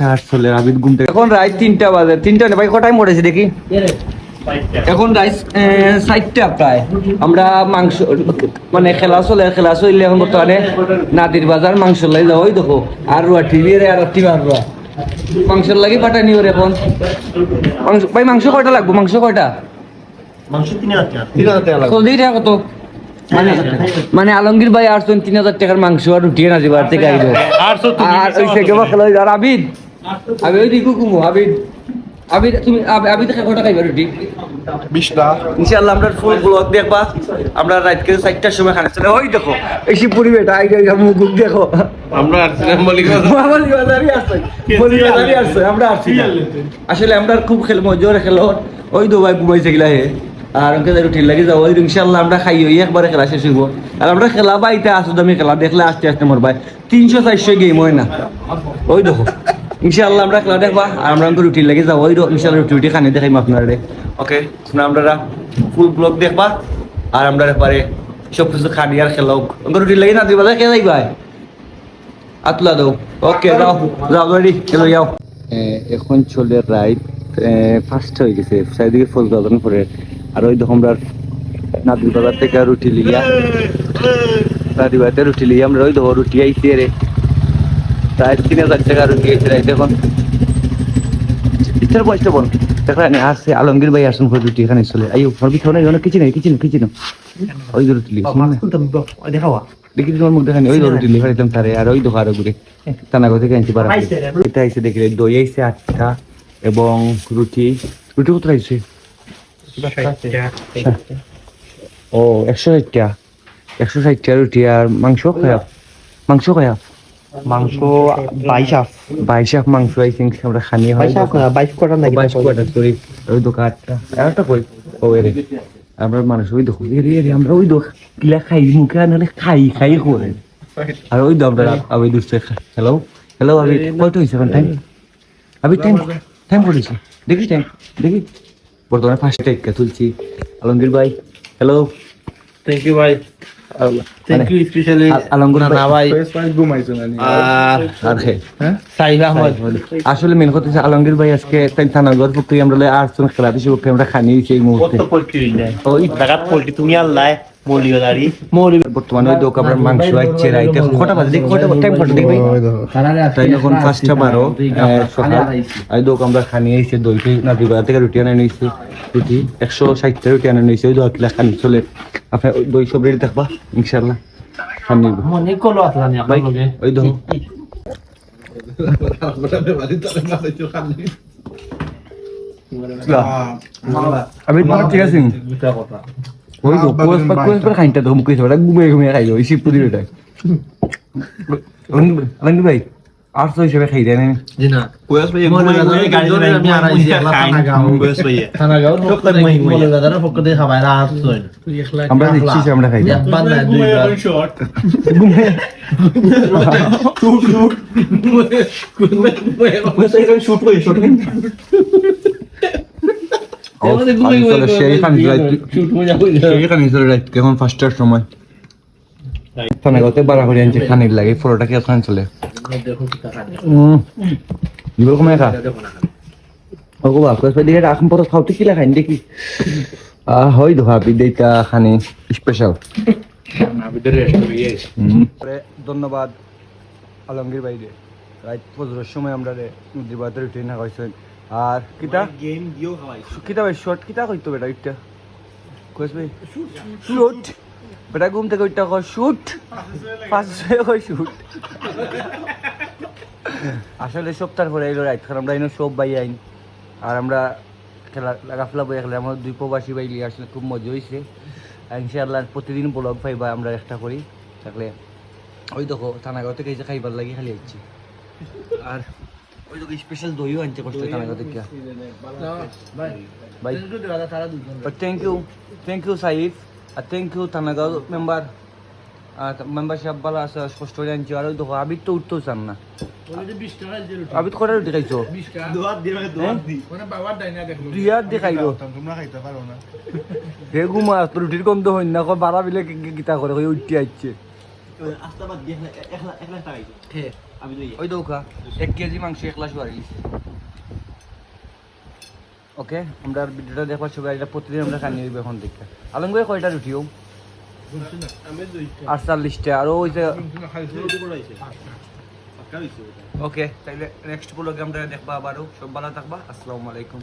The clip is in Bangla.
চার চলে আবিদ ঘুম থেকে এখন রাত তিনটা বাজে। তিনটা ভাই কটাই মরেছে দেখি? এখন রাইস সাইডটা প্রায়। আমরা মাংস মানে খেলা চলে খেলা চললে এখন বর্তমানে নাদির বাজার মাংস লাই যাও ওই দেখো। আর রুয়া টিভি রে আর টিভি আর রুয়া। মাংসের লাগি পাঠানি ওর এখন। মাংস ভাই মাংস কয়টা লাগবে? মাংস কয়টা? মাংস তিন হাজার টাকা। কত? মানে মানে আলমগীর ভাই আর তিন হাজার টাকার মাংস আর রুটি না দিবার থেকে আর আবিদ? ওই দিকু তুমি কয় কটা খাইবা রুটি? বিশটা। ইনশাআল্লাহ আমরা ফুল ব্লগ দেখবা। আমরা রাত করে চারটার সময় খানা চলে ওই দেখো এই শিবপুরি বেটা আই গই মুখ দেখো। আমরা আসছিলাম আছে বলি বাজারই আছে আমরা আসছি আসলে আমরা খুব খেল মজোরে খেলো। ওই দো ভাই ঘুমাইছে গিলা হে। আর ওকে রুটি লাগি যাও ওই ইনশাআল্লাহ আমরা খাই ওই একবারে খেলা শেষ হইব। আর আমরা খেলা বাইতে আসো দামি খেলা দেখলে আস্তে আস্তে মোর ভাই তিনশো চারশো গেম হয় না। ওই দেখো। ইনশাআল্লাহ আমরা খেলা দেখবা আর আমরা আমাকে রুটি লাগি দো ইনশাআল্লাহ রুটি রুটি খানি দেখাইম আপনারা। ওকে আমরা ফুল ব্লগ দেখবা আর আমরা পারে সব কিছু খানি আর খেলাও। রুটি লাগি না দিবা কে যাইবা আতলা দাও। ওকে যাও যাও রেডি চলো যাও। এখন চলে রাইট ফার্স্ট হয়ে গেছে চারিদিকে ফুল গাজন পরে। আর ওই দেখো আমরা নাদির বাজার থেকে রুটি লিয়া। নাদির বাজার রুটি লিয়া আমরা ওই দেখো রুটি আইছে রে। প্রায় তিন হাজার টাকা রাইট ইচ্ছার বল আসছে আলমগীর ভাই, আসুন এখানে চলে। আইও নাই, কিছু কিছু কিছু নেই। ওই লিয়া দেখাওয়া দেখি তোমার মুখ দেখানি, ওই দিলাম তারে, আর ওই দোকান ঘুরে। থেকে আনছি এটা আইসে দই আইসে আটটা এবং রুটি। রুটি কত আইসে ও, একশো ষাটটা একশো ষাটটা রুটি আর মাংস খায়া মাংস খায়া মাংস বাইশ আপ বাইশ আখ মাংস আই থিঙ্ক আমরা খানি হয়। বাইশ কোয়াটার নাকি বাইশ কোয়াটার ওই দোকান আটটা একটা কই? ও এরে আমরা মানুষ ওই এরে আমরা ওই দোকান। কিলা খাই মুখে আনলে খাই খাই করে। আর ওই দাম আবি দুসে হ্যালো হ্যালো আবি কত হয়েছে এখন? টাইম আবি টাইম টাইম করেছে দেখি টাইম দেখি। বর্তমানে ফার্স্ট টেক তুলছি। আলমগীর ভাই হ্যালো থ্যাংক ইউ ভাই। আসলে মেন কথা আলমগীর ভাই আজকে থানাগর আমরা খেলা দিছি আমরা খানি এই মুহূর্তে। তুমি আল্লাহ। বর্তমানে ওই দোকান মাংস আইছে রাইতে কটা বাজে দেখি কটা টাইম কটা দেখবি তাই যখন পাঁচটা বারো সকাল আর দোক খানি আইছে দই টই না দুই থেকে রুটি আনে নিয়েছি রুটি একশো ষাটটা রুটি আনে নিয়েছি ওই দোয়া কিলা খানি চলে আপনার দই সব রেডি থাকবা ইনশাল্লাহ খানি মনে ওই আমি ঠিক আছে ওই তো কোস পর কোস পর খাইতে তো মুকেশ ওটা ঘুমিয়ে ঘুমিয়ে খাইলো ওই শিবপুরি ওটা রঙ্গি ভাই আটশো হিসেবে খাই দেয় না জি না কোয়াস ভাই মনে গাড়ি গাড়ি আমি আর আইছি থানা গাও কোয়াস ভাই থানা গাও সব মই মলে দাদা পক্ষ দিয়ে রাত সই আমরা দিচ্ছি সে আমরা খাই দিই একবার না দুইবার ঘুমিয়ে সেই খানি সেই খানি চলে রাইট এখন ফার্স্টার সময়। থানা গতে বাড়া আনছে খানির লাগে ফটোটা কে খান চলে? হুম ইবল ওগো বাপ কস দিকে রাখম পর খাওতে কি লাগাইন দেখি। আ হই দো হাবি দেইতা খানি স্পেশাল ধন্যবাদ আলমগীর ভাই রে রাত সময় আমরা রে নদীর বাতে রুটিন না কইছেন আর কিতা? গেম গিও খাওয়াই কিতা ভাই শর্ট কিতা কইতো বেটা ইটা কইস ভাই। শুট বেটা ঘুম থেকে ওইটা কয় শুট পাঁচ কয় শুট আসলে সপ্তাহ পরে এলো রাইট কারণ আমরা এনে সব বাই আইন। আর আমরা খেলা গাফলা বই খেলে আমরা দুই প্রবাসী বাইলি আসলে খুব মজা হয়েছে ইনশাআল্লাহ প্রতিদিন ব্লগ পাইবা আমরা একটা করি। থাকলে ওই দেখো থানাগাঁও থেকে এই যে খাইবার লাগি খালি যাচ্ছি আর ওই স্পেশাল দইও কষ্ট থানাগাঁও থেকে। ভাই thank you thank you Saif R thank you Thanagaon member membership ভালো আছে কষ্ট করে আনছি। আর ওই দেখো আবির তো উঠতেও চান না। আবির কটা রুটি খাইছো? দুয়াত দি দুয়াত দি। দুই হাত দিয়ে খাইলো। তোমরা খাইতে পারো না। হে ঘুমা রুটির গন্ধ হইন না। কয় বাড়া বিলে গীতা করে উঠতে আসছে আমি লই ওই দৌকা এক কেজি মাংস এক লাখ বাড়ি ওকে আমরা ভিডিওটা দেখবার সবাই এটা প্রতিদিন আমরা খানি হইব এখন দেখতে আলমগড়ে কয়টা রুটিও আমি দুইটা। আটচল্লিশটা। আর ওই যে ওকে তাইলে নেক্সট ব্লগে আমরা দেখবা আবারও। সব ভালো থাকবা। আসসালামু আলাইকুম।